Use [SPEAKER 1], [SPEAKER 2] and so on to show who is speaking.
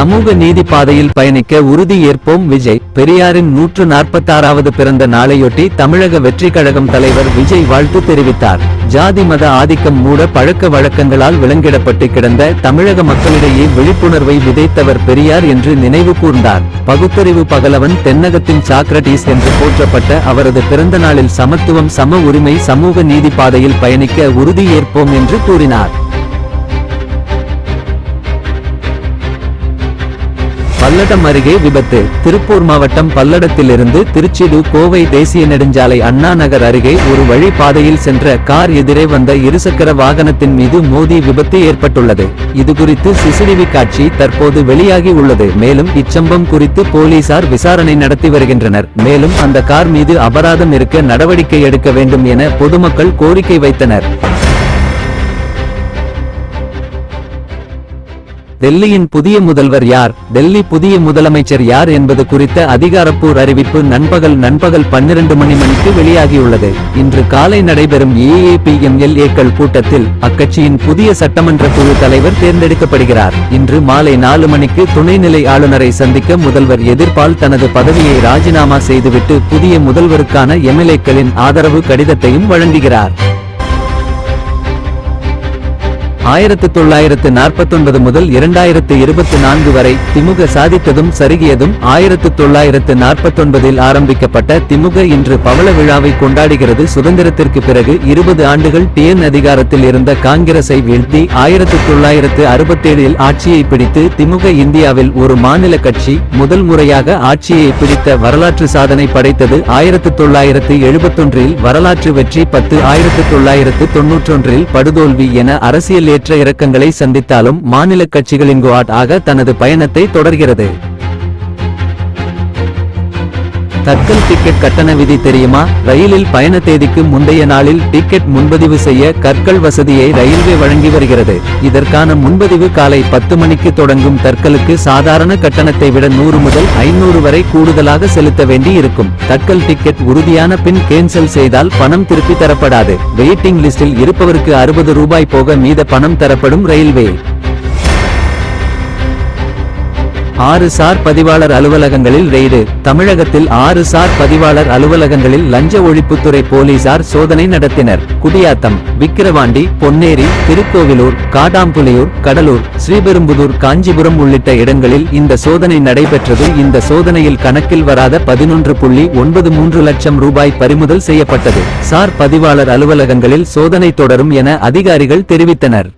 [SPEAKER 1] சமூக நீதி பாதையில் பயணிக்க உறுதி ஏற்போம் விஜய். பெரியாரின் நூற்று நாற்பத்தாறாவது பிறந்த நாளையொட்டி தமிழக வெற்றி கழகம் தலைவர் விஜய் வாழ்த்து தெரிவித்தார். ஜாதி மத ஆதிக்கம் மூட பழக்க வழக்கங்களால் விலங்கிடப்பட்டு கிடந்த தமிழக மக்களிடையே விழிப்புணர்வை விதைத்தவர் பெரியார் என்று நினைவு கூர்ந்தார். பகுத்தறிவு பகலவன் தென்னகத்தின் சாக்ரட்டிஸ் என்று போற்றப்பட்ட அவரது பிறந்த நாளில் சமத்துவம் சம உரிமை சமூக நீதி பாதையில் பயணிக்க உறுதி ஏற்போம் என்று கூறினார். பல்லடம் அருகே விபத்து. திருப்பூர் மாவட்டம் பல்லடத்திலிருந்து திருச்சிடு கோவை தேசிய நெடுஞ்சாலை அண்ணா நகர் அருகே ஒரு வழி பாதையில் சென்ற கார் எதிரே வந்த இருசக்கர வாகனத்தின் மீது மோதி விபத்து ஏற்பட்டுள்ளது. இதுகுறித்து சிசிடிவி காட்சி தற்போது வெளியாகி உள்ளது. மேலும் இச்சம்பம் குறித்து போலீசார் விசாரணை நடத்தி வருகின்றனர். மேலும் அந்த கார் மீது அபராதம் இருக்க நடவடிக்கை எடுக்க வேண்டும் என பொதுமக்கள் கோரிக்கை வைத்தனர். டெல்லியின் புதிய முதல்வர் யார்? டெல்லி புதிய முதலமைச்சர் யார் என்பது குறித்த அதிகாரப்பூர் அறிவிப்பு நண்பகல் நண்பகல் பன்னிரண்டு மணி மணிக்கு வெளியாகியுள்ளது. இன்று காலை நடைபெறும் ஏஏபிஎம்எல்ஏக்கள் கூட்டத்தில் அக்கட்சியின் புதிய சட்டமன்ற குழு தலைவர் தேர்ந்தெடுக்கப்படுகிறார். இன்று மாலை நாலு மணிக்கு துணைநிலை ஆளுநரை சந்திக்க முதல்வர் எதிர்பால் தனது பதவியை ராஜினாமா செய்துவிட்டு புதிய முதல்வருக்கான எம்எல்ஏக்களின் ஆதரவு கடிதத்தையும் வழங்குகிறார். ஆயிரத்து தொள்ளாயிரத்து நாற்பத்தொன்பது முதல் இரண்டாயிரத்து இருபத்தி நான்கு வரை திமுக சாதித்ததும் சருகியதும் ஆயிரத்து தொள்ளாயிரத்து நாற்பத்தொன்பதில் ஆரம்பிக்கப்பட்ட திமுக இன்று பவள விழாவை கொண்டாடுகிறது. சுதந்திரத்திற்கு பிறகு இருபது ஆண்டுகள் டிஎன் அதிகாரத்தில் இருந்த காங்கிரஸை வீழ்த்தி ஆயிரத்து தொள்ளாயிரத்து அறுபத்தேழில் ஆட்சியை பிடித்து திமுக இந்தியாவில் ஒரு மாநில கட்சி முதல் முறையாக ஆட்சியை பிடித்த வரலாற்று சாதனை படைத்தது ஆயிரத்து தொள்ளாயிரத்து எழுபத்தொன்றில் வரலாற்று வெற்றி பத்து ஆயிரத்து தொள்ளாயிரத்து தொன்னூற்றொன்றில் படுதோல்வி என அரசியல் ஏற்ற இறக்கங்களை சந்தித்தாலும் மாநில கட்சிகளின் குவாட் ஆக தனது பயணத்தை தொடர்கிறது. தட்கல் டிக்கெட் கட்டண விதி தெரியுமா? ரயிலில் பயண தேதிக்கு முந்தைய நாளில் டிக்கெட் முன்பதிவு செய்ய கற்கள் வசதியை ரயில்வே வழங்கி வருகிறது. இதற்கான முன்பதிவு காலை பத்து மணிக்கு தொடங்கும் தற்கலுக்கு சாதாரண கட்டணத்தை விட நூறு முதல் ஐநூறு வரை கூடுதலாக செலுத்த வேண்டி இருக்கும். தட்கல் டிக்கெட் உறுதியான பின் கேன்சல் செய்தால் பணம் திருப்பி தரப்படாது. வெயிட்டிங் லிஸ்டில் இருப்பவருக்கு அறுபது ரூபாய் போக மீத பணம் தரப்படும் ரயில்வே. ஆறு சார் பதிவாளர் அலுவலகங்களில் ரெய்டு. தமிழகத்தில் ஆறு சார் பதிவாளர் அலுவலகங்களில் லஞ்ச ஒழிப்புத்துறை போலீசார் சோதனை நடத்தினர். குடியாத்தம் விக்கிரவாண்டி பொன்னேரி திருக்கோவிலூர் காடாம்புலியூர் கடலூர் ஸ்ரீபெரும்புதூர் காஞ்சிபுரம் உள்ளிட்ட இடங்களில் இந்த சோதனை நடைபெற்றது. இந்த சோதனையில் கணக்கில் வராத பதினொன்று புள்ளி ஒன்பது மூன்று லட்சம் ரூபாய் பறிமுதல் செய்யப்பட்டது. சார் பதிவாளர் அலுவலகங்களில் சோதனை தொடரும் என அதிகாரிகள் தெரிவித்தனர்.